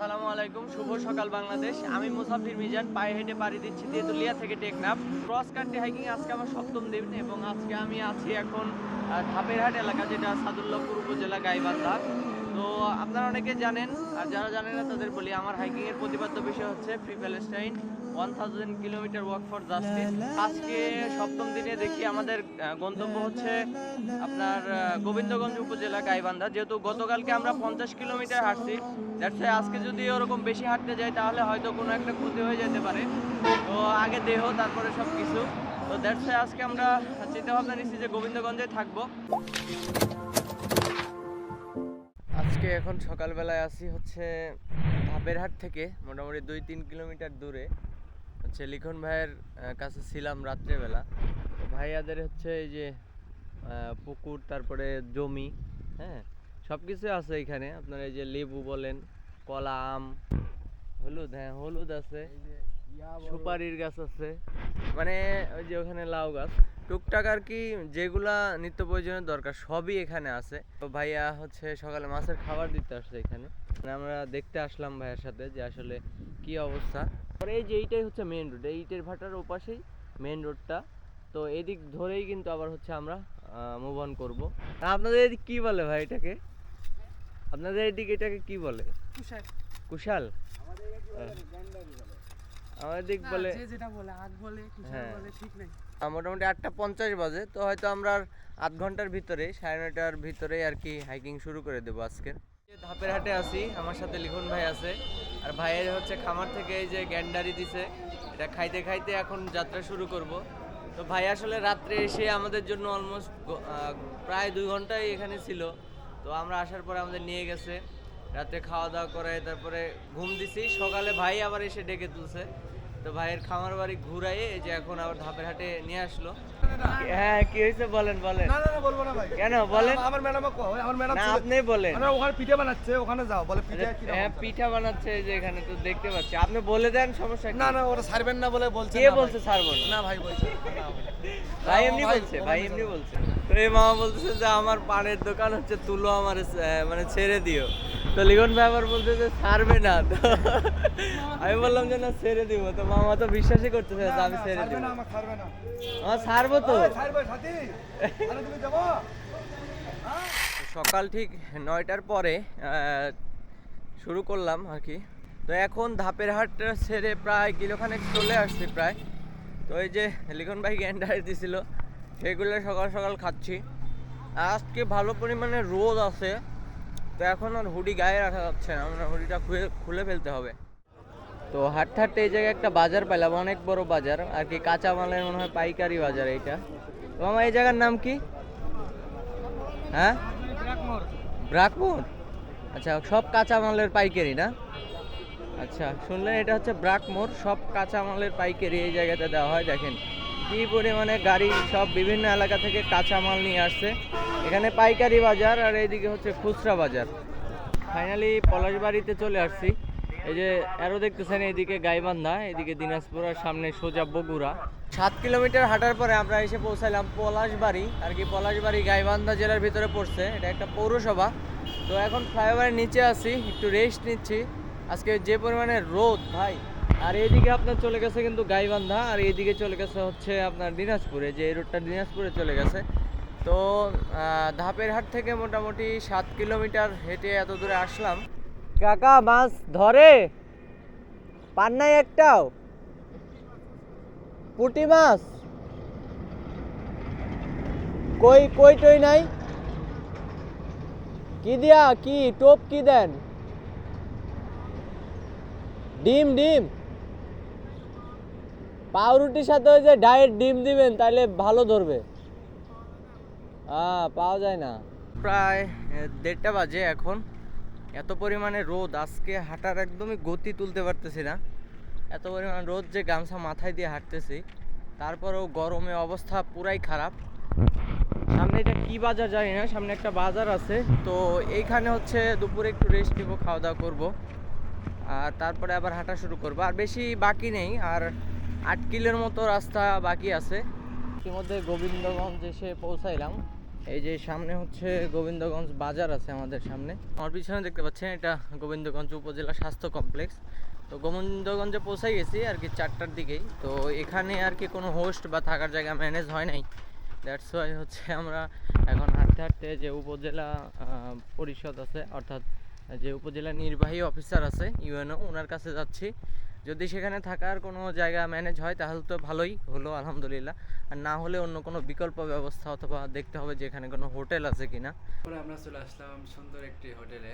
আসসালামু আলাইকুম, শুভ সকাল বাংলাদেশ। আমি মুসাফির মিজান, পায়ে হেঁটে পাড়ি দিচ্ছি তেঁতুলিয়া থেকে টেকনাফ। ক্রস কান্ট্রি হাইকিং আজকে আমার সপ্তম দিন এবং আজকে আমি আছি এখন ধাপেরহাট এলাকা, যেটা সাদুল্লাপুর উপজেলা গাইবান্ধা। তো আপনারা অনেকে জানেন, আর যারা জানেন না তাদের বলি, আমার হাইকিংয়ের প্রতিপাদ্য বিষয় হচ্ছে free Palestine one thousand kilometre walk for justice আজকে সপ্তম দিনে দেখি আমাদের গন্তব্য হচ্ছে আপনার গোবিন্দগঞ্জ উপজেলা গাইবান্ধা। যেহেতু গতকালকে আমরা পঞ্চাশ কিলোমিটার হাঁটছি দ্যাটস আজকে যদি ওরকম বেশি হাঁটতে যাই তাহলে হয়তো কোনো একটা ক্ষতি হয়ে যেতে পারে। তো আগে দেহ তারপরে সব কিছু তো দ্যাটস আজকে আমরা চিন্তা ভাবনা নিচ্ছি যে গোবিন্দগঞ্জে থাকব। আজকে এখন সকালবেলায় আসি হচ্ছে ধাপেরহাট থেকে মোটামুটি দুই তিন কিলোমিটার দূরে। হচ্ছে লিখন ভাইয়ের কাছে ছিলাম রাত্রেবেলা। ভাইয়াদের হচ্ছে এই যে পুকুর তারপরে জমি হ্যাঁ? সব কিছু আছে এখানে। আপনার এই যে লেবু বলেন কলা আম হলুদ হ্যাঁ হলুদ আছে। সুপারির গাছ আছে। মানে ওই যে ওখানে লাউ গাছ। টুকটাক আর কি যেগুলা নিত্য প্রয়োজনের দরকার সবই এখানে আছে। তো ভাইয়া হচ্ছে সকালে মাছের খাবার দিতে আসছে এখানে। মানে আমরা দেখতে আসলাম ভাইয়ার সাথে যে আসলে কি অবস্থা। পরে এই যে এইটাই হচ্ছে মেন রোড এই ইটের ভাটার ওপাশেই মেন রোডটা তো এদিক ধরেই কিন্তু আবার হচ্ছে আমরা মুভ অন করব। আপনাদের এদিক কি বলে ভাই এটাকে? আপনাদের এদিক এটাকে কি বলে? কুশাল। হ্যাঁ। আমাদের দিক বলে যেটা বলে আগ বলে কুশাল হ্যাঁ। বলে ঠিক নাই। মোটামুটি আটটা পঞ্চাশ বাজে। তো হয়তো আমরা আর আধ ঘণ্টার ভিতরে, সাড়ে নয়টার ভিতরে আর কি হাইকিং শুরু করে দেবো আজকে। ধাপের হাটে আছি, আমার সাথে লিখন ভাই আছে। আর ভাইয়ের হচ্ছে খামার থেকে এই যে গ্যান্ডারি দিছে, এটা খাইতে খাইতে এখন যাত্রা শুরু করব। তো ভাই আসলে রাত্রে এসে আমাদের জন্য অলমোস্ট প্রায় দুই ঘন্টাই এখানে ছিল। তো আমরা আসার পরে আমাদের নিয়ে গেছে। রাতে খাওয়া দাওয়া করে, তারপরে ঘুম দিছি। সকালে ভাই আবার এসে ডেকে তুলছে। তো ভাইয়ের খামার বাড়ি ঘুরাইয়ে এই যে এখন আবার ধাপের হাটে নিয়ে আসলো। হ্যাঁ কি হয়েছে বলেন বলেন। না না বলব না ভাই। কেন বলেন? আমার- ম্যাডাম আমার ম্যাডাম না আপনি বলেন। আমরা ওখানে পিঠে বানাচ্ছে ওখানে যাও বলে পিঠে কি হ্যাঁ পিঠা বানাচ্ছে এই যে এখানে তো দেখতে পাচ্ছি। আপনি বলে দেন সমস্যা না না ওরা ছাড়বেন না বলে বলছে কে না ভাই। বলছে ছাড়বো না? ভাই বলছে ভাই এমনি বলছে ভাই এমনি বলছে। তো এই মামা বলতেছে যে আমার পানের দোকান হচ্ছে তুলো আমার আহ, মানে ছেড়ে দিও। তো লিখন ভাই আবার বলছে যে ছাড়বে না তো। আমি বললাম যে না ছেড়ে দিব। তো মামা তো বিশ্বাসই করতেছে যে আমি ছেড়ে দিব। না, আমার ছাড়বে ছাড়বো তো। ছাড়বে সাথী। আরে তুমি যাব? সকাল ঠিক নয়টার পরে শুরু করলাম আর কি। তো এখন ধাপের হাট ছেড়ে প্রায় কিলোখানেক চলে আসছি প্রায়। তো এই যে লিখন ভাই গ্যান্ডার দিছিল সেগুলো সকাল সকাল খাচ্ছি। আজকে ভালো পরিমাণে রোদ আছে। তো এখন আর হুডি গায়ে রাখা যাচ্ছে না মানে হুডিটা খুলে খুলে ফেলতে হবে। তো হাঁটতে হাঁটতে এই জায়গায় একটা বাজার পেলাম অনেক বড় বাজার, আর কি কাঁচা মালের মনে হয় পাইকারি বাজার এইটা। তো আমার এই জায়গার নাম কি? হ্যাঁ? ব্রাকমোর আচ্ছা সব কাঁচামালের পাইকারি না? আচ্ছা শুনলেন এটা হচ্ছে ব্রাকমোর সব কাঁচামালের পাইকারি এই জায়গাতে দেওয়া হয়, দেখেন। কি পরিমাণে গাড়ি সব বিভিন্ন এলাকা থেকে কাঁচামাল নিয়ে আসছে। এখানে পাইকারি বাজার আর এইদিকে হচ্ছে খুচরা বাজার। ফাইনালি পলাশবাড়িতে চলে আসছি। এই যে আরও দেখতেছেন এইদিকে গাইবান্ধা এদিকে দিনাজপুর আর সামনে সোজা বগুড়া। সাত কিলোমিটার হাঁটার পরে আমরা এসে পৌঁছালাম পলাশবাড়ি আর কি পলাশবাড়ি গাইবান্ধা জেলার ভিতরে পড়ছে। এটা একটা পৌরসভা। তো এখন ফ্লাইওভারের নিচে আছি, একটু রেস্ট নিচ্ছি। আজকে যে পরিমাণে রোদ, ভাই আর এইদিকে আপনার চলে গেছে কিন্তু গাইবান্ধা, আর এইদিকে চলে গেছে হচ্ছে আপনার দিনাজপুরে, যে এই রোডটা দিনাজপুরে চলে গেছে। তো ধাপের হাট থেকে মোটামুটি সাত কিলোমিটার হেঁটে এত দূরে আসলাম। কাকা, মাছ ধরে? পান নাই একটাও? পুটি মাছ? কই কই টই নাই? কি দিয়া, কি, টোপ কি দেন? ডিম ডিম। পাউরুটির সাথে ওই যে ডায়েট ডিম দিবেন তাহলে ভালো ধরবে। হ্যাঁ পাওয়া যায় না। প্রায় দেড়টা বাজে এখন। এত পরিমাণে রোদ, আজকে হাঁটার একদমই গতি তুলতে পারতেছি না। এত পরিমাণ রোদ যে গামছা মাথায় দিয়ে হাঁটতেছি। তারপরেও গরমে অবস্থা পুরাই খারাপ। সামনে এটা কি বাজার জানি না, সামনে একটা বাজার আছে। তো এইখানে হচ্ছে দুপুরে একটু রেস্ট নিবো খাওয়া দাওয়া করব। আর তারপরে আবার হাঁটা শুরু করব। আর বেশি বাকি নেই। আর আট কিলোর মতো রাস্তা বাকি আছে। ইতিমধ্যে গোবিন্দগঞ্জ এসে পৌঁছাইলাম। এই যে সামনে হচ্ছে গোবিন্দগঞ্জ বাজার আছে আমাদের সামনে। আমার পিছনে দেখতে পাচ্ছেন, এটা গোবিন্দগঞ্জ উপজেলা স্বাস্থ্য কমপ্লেক্স। তো গোবিন্দগঞ্জে পৌঁছাই গেছি আর কি চারটার দিকেই। তো এখানে আর কি কোনো হোস্ট বা থাকার জায়গা ম্যানেজ হয় নাই। দ্যাটস ওয়াই হচ্ছে আমরা এখন হাঁটতে হাঁটতে যে উপজেলা পরিষদ আছে, অর্থাৎ যে উপজেলা নির্বাহী অফিসার আছে, ইউএনও, ওনার কাছে যাচ্ছি। যদি সেখানে থাকার কোনো জায়গা ম্যানেজ হয়, তাহলে তো ভালোই হলো, আলহামদুলিল্লাহ। আর না হলে অন্য কোনো বিকল্প ব্যবস্থা অথবা দেখতে হবে যে এখানে কোনো হোটেল আছে কিনা। আমরা চলে আসলাম সুন্দর একটি হোটেলে।